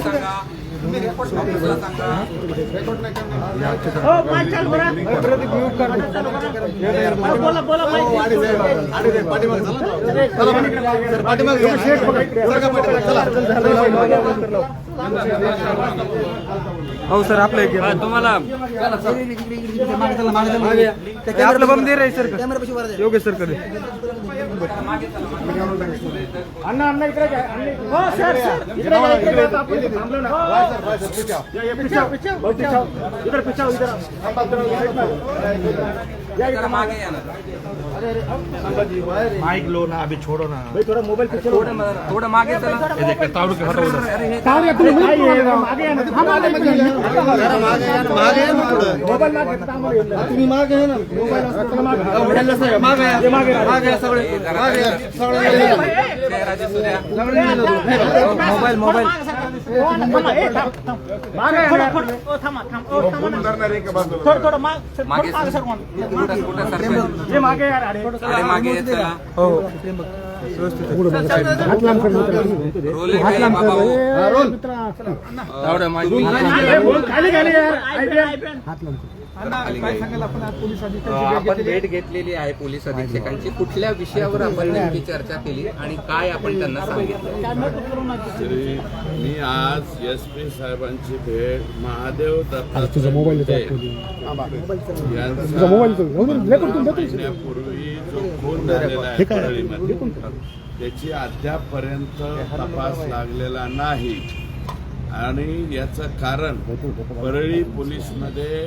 सांगा हो सर आपलं एक तुम्हाला आपलं बम दे सर योगेश सरकडे अण्णा अण्णा इकडे. अण्णा- हो सर सर इकडे घ्या, इकडे घ्या. आपण इथे थांबलो ना. हो. या, या, पिछाव. इधर पिछाव, इधर. या इकडे मागे. अरे, अरे. माइक लो ना अभी छोड़ो ना भाई, थोडा मोबाईल पिछे. थोडं मागे चला ये देख तारू के हटो आहे, तुम्ही काय आहे? मागे या ना. थांबा, एक मिनिट. मोबाईल मागे घेता, आम्हाला येऊन द्या. तुम्ही मागे ना मोबाईल असतो ना मागे. हे मागे. मोबाईल मोबाईल थोडं थोडं माग सर, थोडं मागे सर कोण? हे मागे यार अरे मागे हो व्यवस्थित आहे. हात लांब कर हात लांब कर ए, ए, मित्रा, चला. एवढं मागे ए, बोल, खाली खाली यार IPL. हात लांब कर. काय सांगाल आपण? आज पोलीस अधिकाऱ्यांची भेट आपण घेतलेली आहे? भेट घेतलेली आहे पोलीस अधीक्षकांची. कुठल्या विषयावर आपण नेमकी चर्चा केली आणि काय आपण त्यांना सांगितलं? मी आज एस पी साहेबांची भेट महादेव दत्तात्रय तुझा मोबाईल मुंडे तुझा मोबाईल तो. हो. महिन्यापूर्वी जो खून झालेला आहे परळीमध्ये त्याची अद्यापपर्यंत तपास लागलेला नाही. आणि याचं कारण परळी पोलीसमध्ये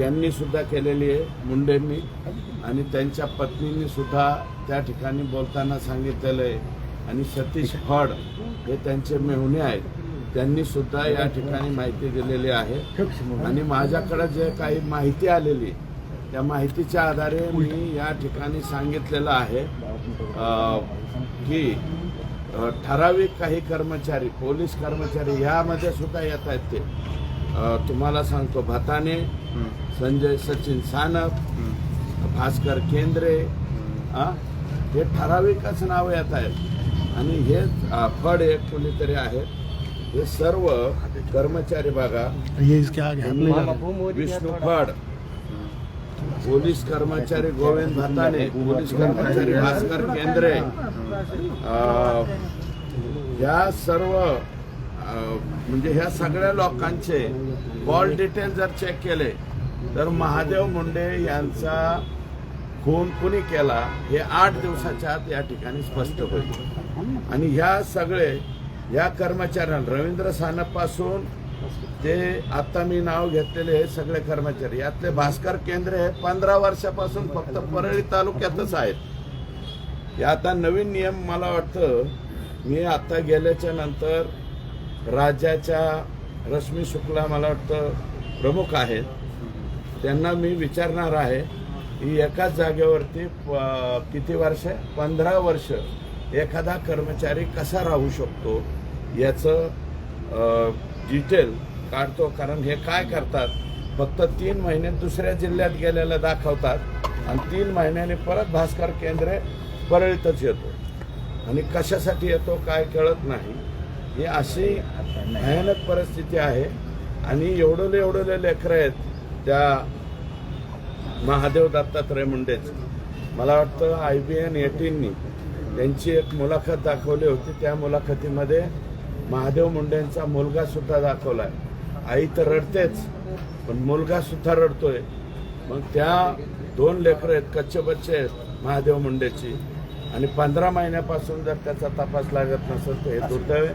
यांनी सुद्धा केलेली आहे मुंडेंनी. आणि त्यांच्या पत्नींनी सुद्धा त्या ठिकाणी बोलताना सांगितलेलं आहे. आणि सतीश फड हे त्यांचे मेहुणे आहेत. त्यांनी सुद्धा या ठिकाणी माहिती दिलेली आहे. आणि माझ्याकडे जे काही माहिती आलेली त्या माहितीच्या आधारे मी या ठिकाणी सांगितलेलं आहे की ठराविक काही कर्मचारी पोलीस कर्मचारी यामध्ये सुद्धा येत आहेत ते. तुम्हाला सांगतो भताने संजय सचिन सानप भास्कर केंद्रे आ, हे ठराविकच नाव येत आहेत. आणि हे फड एक कोणीतरी आहेत. हे सर्व कर्मचारी बघा. ये इसके आगे हम नहीं विष्णू फड पोलीस कर्मचारी गोविंद भाताने पोलीस कर्मचारी भास्कर केंद्रे. या सर्व म्हणजे ह्या सगळ्या लोकांचे कॉल डिटेल जर चेक केले तर महादेव मुंडे यांचा खून कुणी केला हे आठ दिवसाच्या आत या ठिकाणी स्पष्ट होईल. आणि ह्या सगळे या कर्मचाऱ्यांना रवींद्र सानपासून ते आता मी नाव घेतलेले हे सगळे कर्मचारी यातले भास्कर केंद्र हे पंधरा वर्षापासून फक्त परळी तालुक्यातच आहेत. हे आता नवीन नियम मला वाटतं मी आता गेल्याच्यानंतर राज्याच्या रश्मी शुक्ला मला वाटतं प्रमुख आहेत. त्यांना मी विचारणार आहे की एकाच जागेवरती प- किती वर्ष? पंधरा वर्ष एखादा कर्मचारी कसा राहू शकतो? याचं डिटेल काढतो. कारण हे काय करतात? फक्त तीन महिने दुसऱ्या जिल्ह्यात गेलेलं दाखवतात आणि तीन महिन्याने परत भास्कर केंद्रे परळीतच येतो. आणि कशासाठी येतो काय कळत नाही. ही अशी भयानक परिस्थिती आहे. आणि एवढं एवढं लेकरं आहेत त्या महादेव दत्तात्रय मुंडेच. मला वाटतं आय बी एन एटीननी त्यांची एक मुलाखत दाखवली होती. त्या मुलाखतीमध्ये महादेव मुंडेंचा मुलगा सुद्धा दाखवलाय. आई तर रडतेच पण मुलगा सुद्धा रडतोय. मग त्या दोन लेकरं आहेत कच्चे बच्चे आहेत महादेव मुंडेची. आणि पंधरा महिन्यापासून जर त्याचा तपास लागत नसेल तर हे दुर्दैव आहे.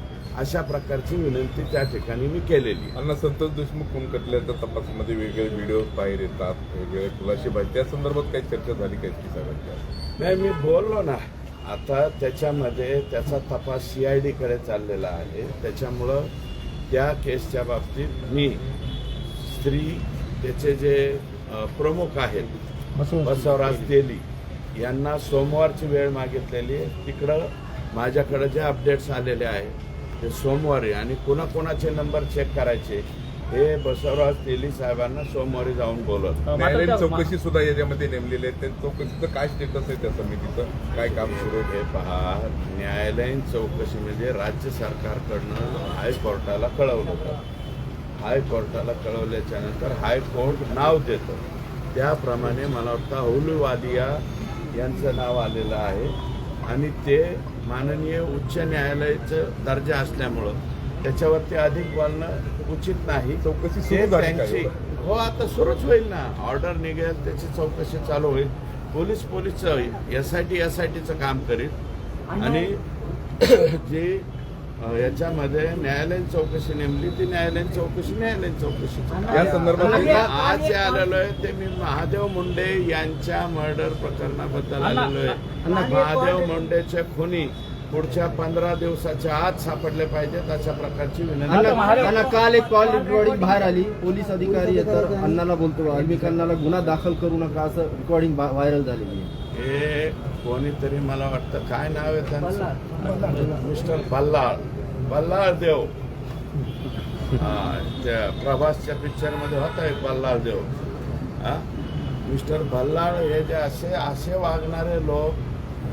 अशा प्रकारची विनंती त्या ठिकाणी मी केलेली अण्णा संतोष देशमुख खून खटल्याच्या तपासामध्ये वेगवेगळे व्हिडिओ बाहेर येतात वेगवेगळे खुलासे बाहेर त्या संदर्भात काही चर्चा झाली काही की साहेबांच्या नाही मी बोललो ना. आता त्याच्यामध्ये त्याचा तपास सी आय डीकडे चाललेला आहे. त्याच्यामुळं त्या केसच्या बाबतीत मी स्त्री त्याचे जे प्रमुख आहेत बसवराज तेली. यांना सोमवारची वेळ मागितलेली आहे. तिकडं माझ्याकडे जे अपडेट्स आलेले आहेत ते सोमवारी आणि कोणाकोणाचे नंबर चेक करायचे हे बसवराज तेली साहेबांना सोमवारी जाऊन बोलत. न्यायालयीन चौकशी सुद्धा याच्यामध्ये नेमलेली आहे त्या चौकशीचं काय स्टेटस आहे त्या समितीचं? काय काम सुरू आहे? हे पहा न्यायालयीन चौकशी म्हणजे राज्य सरकारकडनं हायकोर्टाला कळवलं होतं. हायकोर्टाला कळवल्याच्या नंतर हायकोर्ट नाव देतं. त्याप्रमाणे मला वाटतं हौलू वादिया यांचं नाव आलेलं आहे. आणि ते माननीय उच्च न्यायालयाचं दर्जा असल्यामुळं त्याच्यावरती अधिक बोलणं उचित नाही. चौकशी? त्यांची हो आता सुरूच होईल ना. ऑर्डर निघेल त्याची चौकशी चालू होईल. Police police S I T S I टीचं काम करील. आणि जी याच्यामध्ये न्यायालयीन चौकशी नेमली. ती न्यायालयीन चौकशी न्यायालयीन चौकशी या संदर्भात आज जे आलेलो आहे ते मी महादेव मुंडे यांच्या मर्डर प्रकरणाबद्दल आलेलो आहे. महादेव मुंडेचे खुनी पुढच्या पंधरा दिवसाच्या आत सापडले पाहिजेत अशा प्रकारची विनंती. काल एक कॉल रेकॉर्डिंग बाहेर आली. पोलीस अधिकारी तर अण्णाला बोलतो अण्णाला गुन्हा दाखल करू नका. असं रेकॉर्डिंग व्हायरल झालेली आहे. हे कोणीतरी मला वाटतं काय नाव आहे त्यांचं? मिस्टर बल्लाळ बल्लाळ देव. हा, त्या प्रभासच्या पिक्चरमध्ये होता एक बल्लाळ देव. हा? मिस्टर बल्लाळ हे जे असे असे वागणारे लोक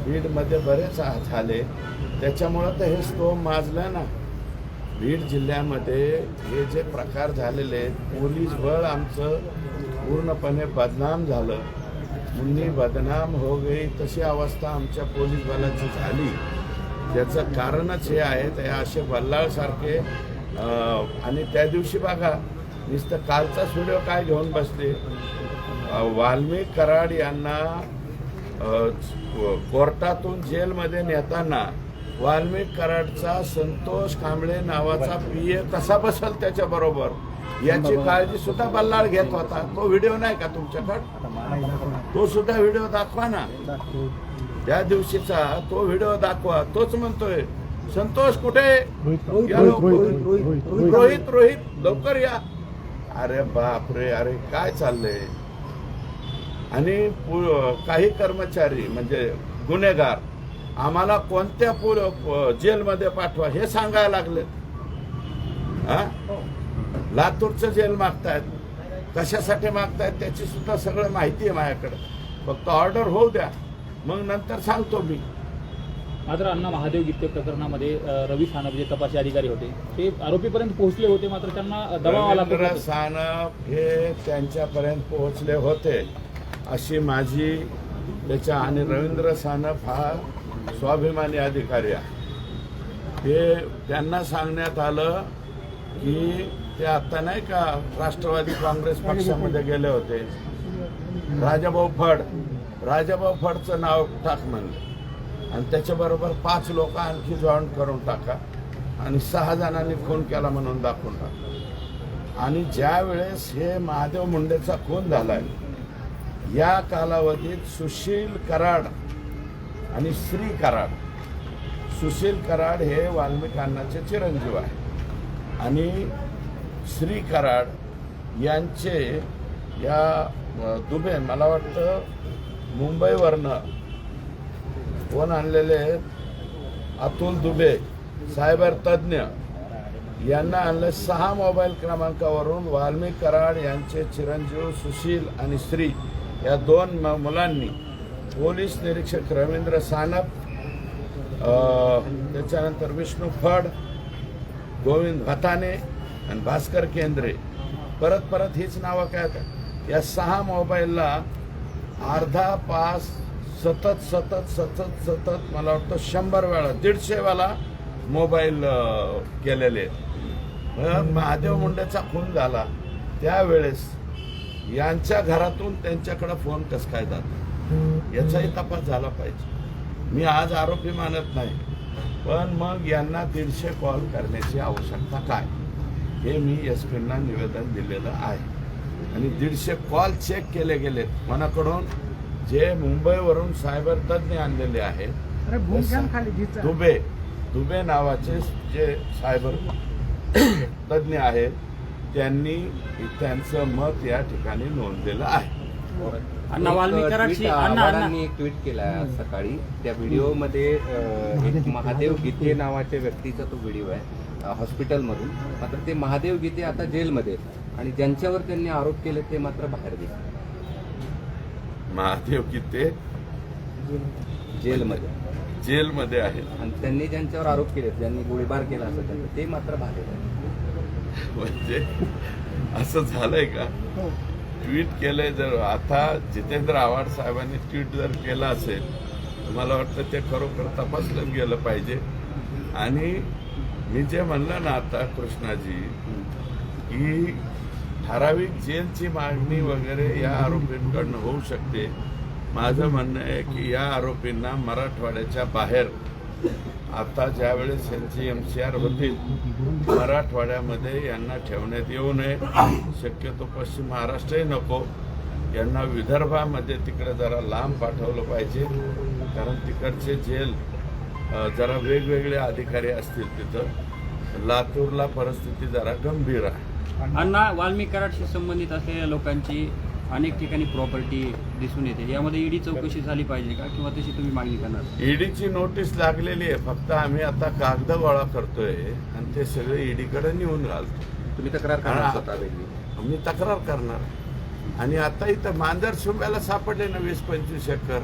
बीडमध्ये बरेच झाले. त्याच्यामुळं तर हे स्तोम माजलं ना. बीड जिल्ह्यामध्ये हे जे प्रकार झालेले पोलीस बळ आमचं पूर्णपणे बदनाम झालं. मुन्नी बदनाम हो गई तशी अवस्था आमच्या पोलीस बलाची झाली. त्याचं कारणच हे आहे ते असे बल्लाळसारखे आणि त्या दिवशी बघा नुसतं कालचा व्हिडिओ काय घेऊन बसले? वाल्मिक कराड यांना कोर्टातून जेलमध्ये नेताना वाल्मिक कराडचा संतोष कांबळे नावाचा पी ए कसा बसल त्याच्याबरोबर याची काळजी सुद्धा बल्लाळ घेत होता. तो व्हिडिओ नाही का तुमच्याकडे? तो सुद्धा व्हिडिओ दाखवा ना. त्या दिवशीचा तो व्हिडिओ दाखवा. तोच म्हणतोय संतोष कुठे? रोहित रोहित लवकर या. अरे बापरे अरे काय चाललंय? आणि काही कर्मचारी म्हणजे गुन्हेगार आम्हाला कोणत्या पुल जेलमध्ये पाठवा हे सांगायला लागले हा लातूरचं जेल मागतायत कशासाठी मागतायत त्याची सुद्धा सगळं माहिती आहे माझ्याकडे. फक्त ऑर्डर होऊ द्या. मग नंतर सांगतो मी. मात्र अण्णा महादेव गित्ते प्रकरणामध्ये रवी सानप जे तपासी अधिकारी होते ते आरोपीपर्यंत पोहोचले होते मात्र त्यांना दबाव आला सानप हे त्यांच्यापर्यंत पोहोचले होते अशी माझी त्याच्या आणि रवींद्र सानप हा स्वाभिमानी अधिकारी आहे. ते त्यांना सांगण्यात आलं की ते आता नाही का राष्ट्रवादी काँग्रेस पक्षामध्ये गेले होते. राजाभाऊ फड राजाभाऊ फडचं नाव टाक म्हणलं. आणि त्याच्याबरोबर पाच लोक आणखी जॉईन करून टाका आणि सहा जणांनी खून केला म्हणून दाखवून टाका. आणि ज्या वेळेस हे महादेव मुंडेचा खून झालाय या कालावधीत सुशील कराड आणि श्री कराड सुशील कराड हे वाल्मिकांनाचे चिरंजीव आहे आणि श्री कराड यांचे या दुबे मला वाटतं मुंबईवरनं कोण आणलेले अतुल दुबे सायबर तज्ज्ञ. यांना आणले सहा मोबाईल क्रमांकावरून वाल्मिक कराड यांचे चिरंजीव सुशील आणि श्री या दोन म- मुलांनी. पोलीस निरीक्षक रवींद्र सानप त्याच्यानंतर विष्णू फड गोविंद भताने आणि भास्कर केंद्रे. परत परत हीच नावं काय आहेत? या सहा मोबाईलला अर्धा पास सतत सतत सतत सतत मला वाटतं शंभर वेळा दीडशे वेळा मोबाईल केलेले आहेत. महादेव मुंडेचा खून झाला. त्यावेळेस यांच्या घरातून त्यांच्याकडे फोन कसं काय जातो? याचाही तपास झाला पाहिजे. मी आज आरोपी मानत नाही. पण मग यांना दीडशे कॉल करण्याची आवश्यकता काय? हे मी एस पींना निवेदन दिलेलं आहे. आणि दीडशे कॉल चेक केले गेलेत. कोणाकडून जे मुंबईवरून सायबर तज्ज्ञ आणलेले आहेत दुबे दुबे नावाचे जे सायबर तज्ज्ञ आहेत त्यांनी त्यांचं मत या ठिकाणी नोंदलेलं आहे. अण्णा वाल्मीकरांची ट्विट अण्णा अण्णा. आव्हाडांनी एक ट्विट केला आज सकाळी. त्या व्हिडिओमध्ये अं, एक महादेव गीते नावाच्या व्यक्तीचा तो व्हिडिओ आहे हॉस्पिटलमधून. मात्र ते महादेव गीते आता जेलमध्ये आहेत. आणि ज्यांच्यावर त्यांनी आरोप केले ते मात्र बाहेर दिसले महादेव की ते जेलमध्ये. जेलमध्ये आहेत. आणि त्यांनी ज्यांच्यावर आरोप केले ज्यांनी गोळीबार केला असं त्यांचं ते मात्र बाहेर आहे म्हणजे असं झालंय का? ट्विट केलंय जर आता जितेंद्र आव्हाड साहेबांनी ट्विट जर केलं असेल तर मला वाटतं ते खरोखर तपासलं गेलं पाहिजे. आणि मी जे म्हणलं ना आता कृष्णाजी की ठराविक जेलची मागणी वगैरे या आरोपींकडनं होऊ शकते. माझं म्हणणं आहे की या आरोपींना मराठवाड्याच्या बाहेर आता ज्या वेळेस यांची एम सी आर होतील मराठवाड्यामध्ये यांना ठेवण्यात येऊ नये. शक्यतो पश्चिम महाराष्ट्रही नको. यांना विदर्भामध्ये तिकडे जरा लांब पाठवलं पाहिजे. कारण तिकडचे जेल जरा वेगवेगळे अधिकारी असतील तिथं. लातूरला परिस्थिती जरा गंभीर आहे. अण्णा वाल्मिक कराडशी संबंधित असलेल्या लोकांची अनेक ठिकाणी प्रॉपर्टी दिसून येते. यामध्ये ईडी चौकशी झाली पाहिजे का? किंवा तशी तुम्ही मागणी करणार? ईडीची नोटीस लागलेली आहे. फक्त आम्ही आता कागद गोळा करतोय आणि ते सगळे ईडीकडे नेऊन घालतो तुम्ही तक्रार करणार हा. मी तक्रार करणार. आणि आता इथं मांजर शुंब्याला सापडले ना वीस पंचवीस एकर.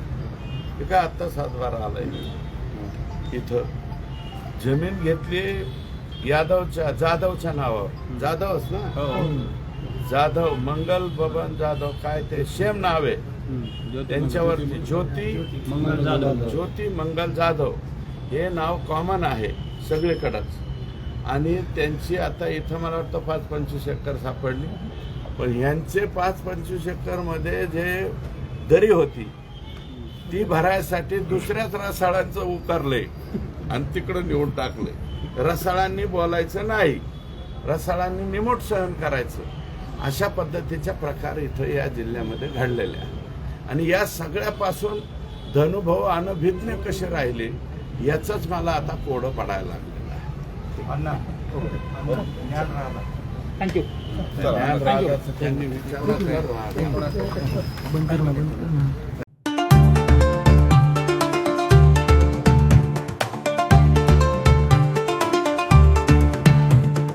हे काय आत्ता सातबारा आलाय? इथं. जमीन घेतली यादवच्या जाधवच्या नावावर. जाधवच ना? जाधव मंगल बबन जाधव काय ते सेम नाव. आहे त्यांच्यावरती ज्योती मंगल जाधव. ज्योती मंगल जाधव. हे नाव कॉमन आहे सगळीकडंच. आणि त्यांची आता इथं मला वाटतं पाच पंचवीस एकर सापडली. पण यांचे पाच पंचवीस एकरमध्ये जे दरी होती ती भरायसाठी दुसऱ्याच रसाळांचं उकारलंय आणि तिकडं नेऊन टाकलंय रसाळांनी बोलायचं नाही. रसाळांनी निमोट सहन करायचं. अशा पद्धतीच्या प्रकार इथं या जिल्ह्यामध्ये घडलेले आहेत. आणि या सगळ्यापासून धनुभाऊ अनभिज्ञ कसे राहिले याचंच मला आता कोडं पडायला लागलेलं आहे. थँक्यू ज्ञान